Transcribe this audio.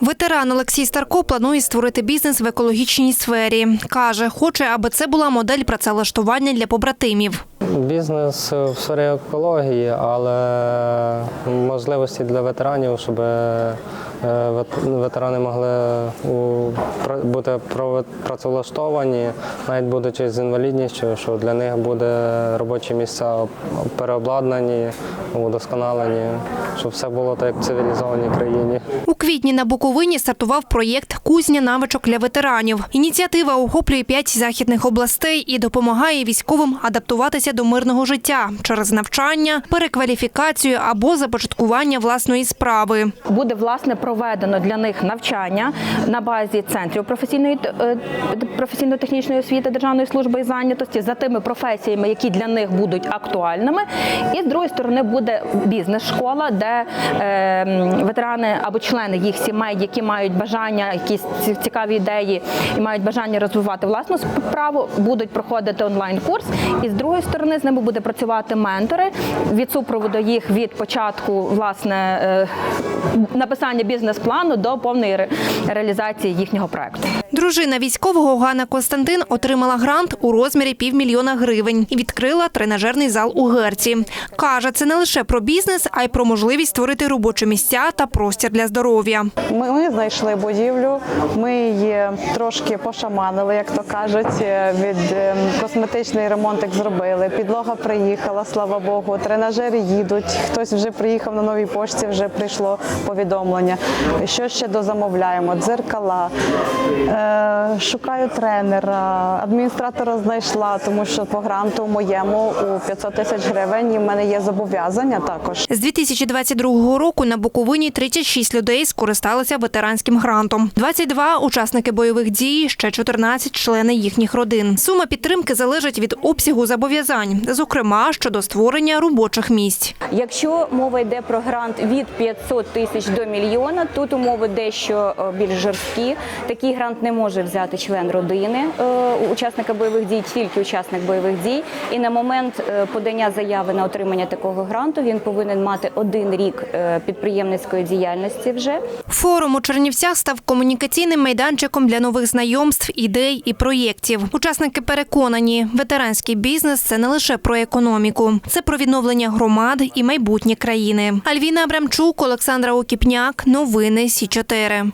Ветеран Олексій Старко планує створити бізнес в екологічній сфері. Каже, хоче, аби це була модель працевлаштування для побратимів. Бізнес в сфері екології, але можливості для ветеранів, щоб е, ветерани могли бути працевлаштовані, навіть будучи з інвалідністю, що для них буде робочі місця переобладнані, удосконалені, щоб все було так, як в цивілізованій країні. У квітні на Буковині стартував проєкт Кузня навичок для ветеранів. Ініціатива охоплює п'ять західних областей і допомагає військовим адаптуватися до мирного життя через навчання, перекваліфікацію або започаткування власної справи. буде власне проведено для них навчання на базі центрів професійної е, професійно-технічної освіти Державної служби і зайнятості за тими професіями, які для них будуть актуальними. І з другої сторони буде бізнес-школа, де е, ветерани або члени їх сімей, які мають бажання, якісь цікаві ідеї і мають бажання розвивати власну справу, будуть проходити онлайн-курс. І з другої сторони з ними буде працювати ментори від супроводу їх від початку власне е, написання бізнес-плану до повної ре- реалізації їхнього проекту. Дружина військового Ганна Константин отримала грант у розмірі півмільйона гривень і відкрила тренажерний зал у Герці. Каже, це не лише про бізнес, а й про можливість створити робочі місця та простір для здоров'я. Ми, ми знайшли будівлю, ми її трошки пошаманили, як то кажуть. е, Від е, косметичний ремонтик зробили. Підлога приїхала, слава Богу. Тренажери їдуть. Хтось вже приїхав на новій пошті, вже прийшло повідомлення. Що ще дозамовляємо? Дзеркала. Шукаю тренера, адміністратора знайшла, тому що по гранту моєму у 500 тисяч гривень і в мене є зобов'язання також. З 2022 року на Буковині 36 людей скористалися ветеранським грантом. 22 – учасники бойових дій, ще 14 – члени їхніх родин. Сума підтримки залежить від обсягу зобов'язань, зокрема щодо створення робочих місць. Якщо мова йде про грант від 500 тисяч до мільйона, тут умови дещо е, більш жорсткі. Такий грант не може взяти член родини е, учасника бойових дій, тільки учасник бойових дій. І на момент е, подання заяви на отримання такого гранту він повинен мати один рік е, підприємницької діяльності вже. Форум у Чернівцях став комунікаційним майданчиком для нових знайомств, ідей і проєктів. Учасники переконані, ветеранський бізнес це не лише про економіку, це про відновлення громад і майбутнє країни. Альвіна Абрамчук, Олександра Окіпняк. Новини Сі 4